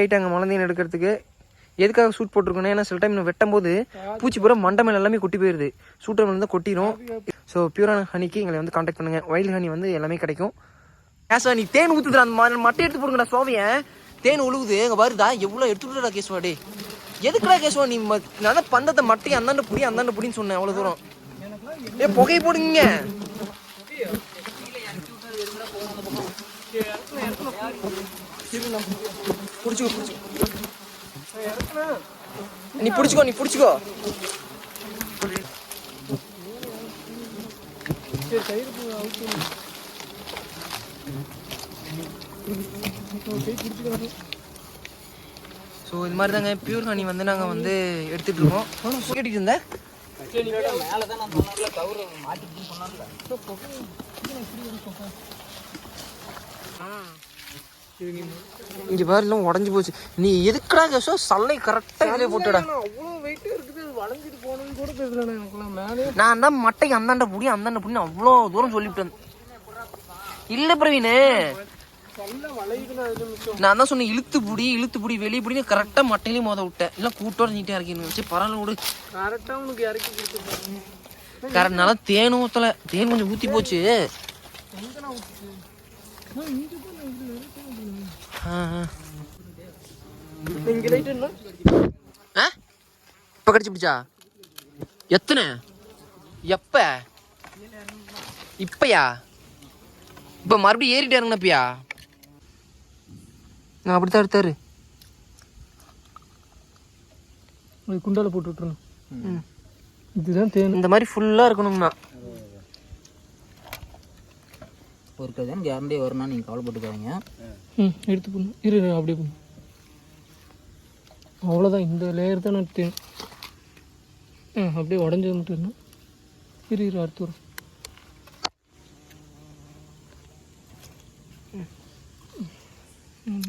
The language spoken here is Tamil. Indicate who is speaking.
Speaker 1: போயிட்டாங்க மலந்தீன் எடுக்கிறதுக்கு. எதுக்காக சூட் போட்டிருக்கோன்னா ஏன்னா சில டைம் நான் வெட்டும் போது பூச்சி பூரா மண்டமேல எல்லாமே கொட்டி போயிருது. சூட்டர் மேலே தான் கொட்டிடும் ஸோ பியூரான ஹனிக்கு எங்களை வந்து காண்டாக்ட் பண்ணுங்க. வைல்டு ஹனி வந்து எல்லாமே கிடைக்கும். கேசவா நீ தேன் ஊத்துதுடா. அந்த ம- மட்டை எடுத்து போடுங்கடா சோவையன் தேன் உழுவுது. அங்க வருதா எவ்வளோ எடுத்துட்டுடா கேசுவா டே எதுக்குடா கேசுவா நீ ம- பந்தத்தை மட்டையை அந்தாண்ட புடி அந்தாண்ட புடின்னு சொன்னேன் அவ்வளோ தூரம். ஏ புகையை போடுங்க. புடிச்சுக்கோ புடிச்சுக்கோ. நீ புடிச்சுக்கோ நீ புடிச்சுக்கோ. ஸோ இது மாதிரி தாங்க பியூர் ஹனி வந்து நாங்கள் வந்து எடுத்துட்டு இருக்கோம் கேட்டுட்டு இருந்தேன். இங்க பாரு எல்லாம் உடஞ்சு போச்சு. நீ எதுக்குடா கேசோ சல்லை கரெக்டா இதுல போட்டுடா.
Speaker 2: அவ்வளோ வெயிட் இருக்குது வளைஞ்சிட்டு போகணும்னு கூட தெரியல எனக்குலாம் மேலே.
Speaker 1: நான் தான் மட்டைக்கு அந்தாண்ட புடி அந்தாண்ட புடி அவ்வளோ தூரம் சொல்லிவிட்டேன் இல்ல பிரவீனு. நான் தான் சொன்னேன் இழுத்து புடி இழுத்து புடி வெளியே புடி கரெக்டா மட்டையிலே மோத விட்டேன். இல்ல கூட்டோட நீட்டா இறக்கின்னு சரி பரவாயில்ல விடு.
Speaker 2: கரெக்டாக உனக்கு இறக்கி கொடுத்துருப்பாங்க
Speaker 1: கரெக்ட் நல்லா தேன் ஊத்தல. தேன் கொஞ்சம் ஊத்தி போச்சு. இப்ப கடிச்சு பிடிச்சா? எத்தனை? எப்ப? இப்பயா? இப்ப மறுபடியும் ஏறிட்டு இறங்கினப்பியா நான் அப்படித்தான் எடுத்தாரு.
Speaker 2: குண்டால போட்டு விட்டுருணும் இதுதான் தேன்.
Speaker 1: இந்த மாதிரி ஃபுல்லா இருக்கணும்னா.
Speaker 3: ஒரு கதைன்னு கேரண்டி வரும்னா நீங்கள் கவலைப்பட்டுக்காதீங்க
Speaker 2: ம் எடுத்து போடணும் இரு அப்படியே பண்ணு. அவ்வளோதான் இந்த லேயர் தான் நான் ஆ அப்படியே உடஞ்சி வந்துட்டு இரு இரு அடுத்து வரும் ம்.